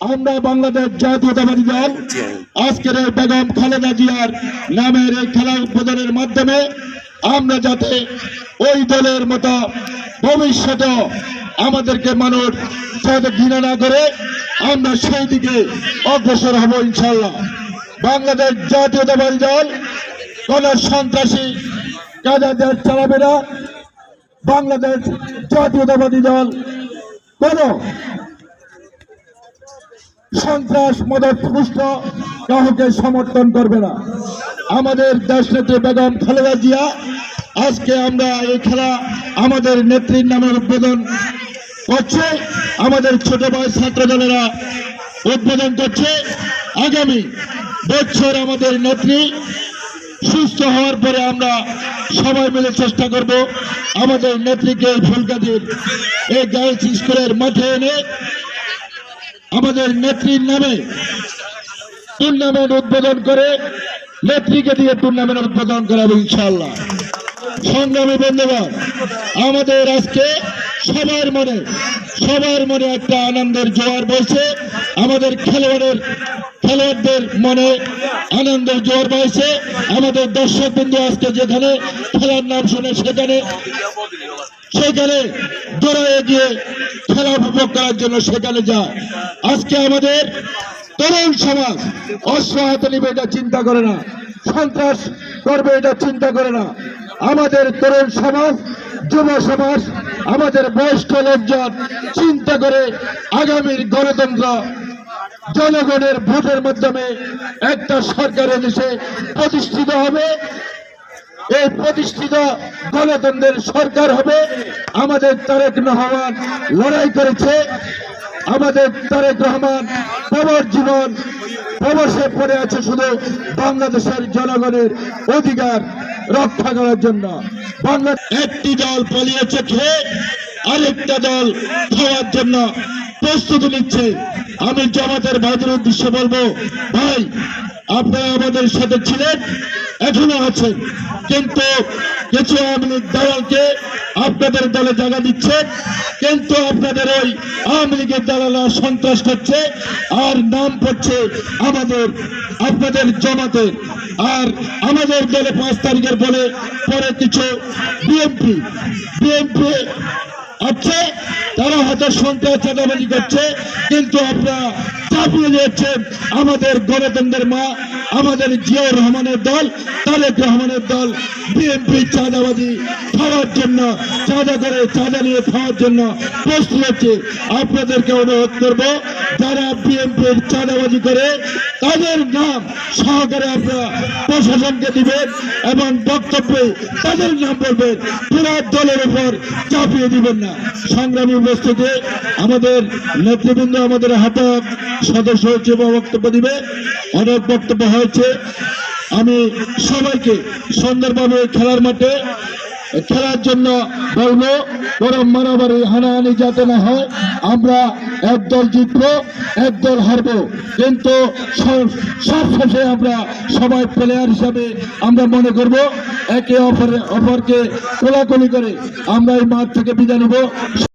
আমরা বাংলাদেশ জাতীয়তাবাদী দল, আজকের বেগম খালেদা জিয়ার নামের এই খেলা উদ্বোধনের মাধ্যমে আমরা যাতে ওই দলের মতো ভবিষ্যতে আমাদেরকে মানুষ ঘৃণা না করে, আমরা সেই দিকে অগ্রসর হব ইনশাল্লাহ বাংলাদেশ জাতীয়তাবাদী দল, কোন সন্ত্রাসী কাজা দেশ চালাবে না? বাংলাদেশ জাতীয়তাবাদী দল, কোন সন্ত্রাস, মদত পুষ্ট কাউকে সমর্থন করবে না। আমাদের দেশনেত্রী বেগম খালেদা জিয়া, আজকে আমরা এই খেলা আমাদের নেত্রীর নামে উদ্বোধন করছে। আমাদের ছোট ভাই ছাত্র উদ্বোধন করছে। আগামী বছর আমাদের নেত্রী সুস্থ হওয়ার পরে আমরা সবাই মিলে চেষ্টা করব আমাদের নেত্রীকে ফুলগাজীর এই গার্লস স্কুলের মাঠে এনে আমাদের নেত্রীর নামে টুর্নামেন্ট উদ্বোধন করে নেত্রীকে দিয়ে টুর্নামেন্ট উদ্বোধন করাবো ইনশাল্লাহ সংগ্রামী বন্ধুগণ, আমাদের আজকে সবার মনে সবার মনে একটা আনন্দের জোয়ার বইছে। আমাদের খেলোয়াড়ের, খেলোয়াড়দের মনে আনন্দের জোয়ার বইছে। আমাদের দর্শক বিন্দু আজকে যেখানে খেলার নাম শুনে সেখানে সেখানে দৌড়ে গিয়ে খেলা উপভোগ করার জন্য সেখানে যায়। আজকে আমাদের তরুণ সমাজ অস্ত্র নিবে এটা চিন্তা করে না। সন্ত্রাস করবে এটা চিন্তা করে না। আমাদের তরুণ সমাজ, যুব সমাজ, আমাদের বয়স্ক লোকজন চিন্তা করে আগামীর গণতন্ত্র জনগণের ভোটের মাধ্যমে একটা সরকারের দেশে প্রতিষ্ঠিত হবে। এই প্রতিষ্ঠিত গণতন্ত্রের সরকার হবে। আমাদের তারেক রহমান লড়াই করেছে। আমাদের তারেক রহমান প্রবর জীবন প্রবাসে পড়ে আছে শুধু বাংলাদেশের জনগণের অধিকার রক্ষা করার জন্য। একটি দল পালিয়েছে খেয়ে আরেকটা দল খাওয়ার জন্য প্রস্তুতি নিচ্ছে। আমি জামাতের ভাইদের উদ্দেশ্যে বলব, ভাই, আপনারা আমাদের সাথে ছিলেন? এখনও আছেন। কিন্তু কিছু আওয়ামী লীগ দালালকে আপনাদের দলে জায়গা দিচ্ছেন কিন্তু আপনাদের ওই আওয়ামী লীগের দালালা সন্ত্রাস করছে, আর নাম পড়ছে আমাদের, আপনাদের জমাতে। আর আমাদের দলে পাঁচ তারিখের বলে পরে কিছু বিএনপি বিএনপি আছে তারা হয়তো সন্ত্রাস চাঁদাবাজি করছে, কিন্তু আপনারা চাপিয়ে দিয়েছেন আমাদের গণতন্ত্রের মা, আমাদের জিয়াউর রহমানের দল, তারেক রহমানের দল, বিএনপি চাঁদাবাজি খাওয়ার জন্য, চাঁদা করে চাঁদা নিয়ে খাওয়ার জন্য প্রস্তুত হচ্ছে, আপনাদেরকে অনুরোধ করব যারা বিএনপির চাঁদাবাজি করে, তাদের নাম সহকারে আপনারা প্রশাসনকে দিবেন এবং বক্তব্যে তাদের নাম বলবেন। পুরো দলের উপর চাপিয়ে দিবেন না। সংগ্রামী উপস্থিতি, আমাদের নেতৃবৃন্দ, আমাদের হাতে সদস্য হিসেবে বক্তব্য দিবে। অনেক বক্তব্য হয়েছে। আমি সবাইকে সুন্দরভাবে খেলার মাঠে খেলার জন্য বলব গরম মারামারি, হানাহানি যাতে না হয়, আমরা একদল জিতবো একদল হারবো। কিন্তু সব শেষে আমরা সবাই প্লেয়ার হিসাবে আমরা মনে করব, একে অপরের অপরকে কোলাকুলি করে আমরা এই মাঠ থেকে বিদায় নেব।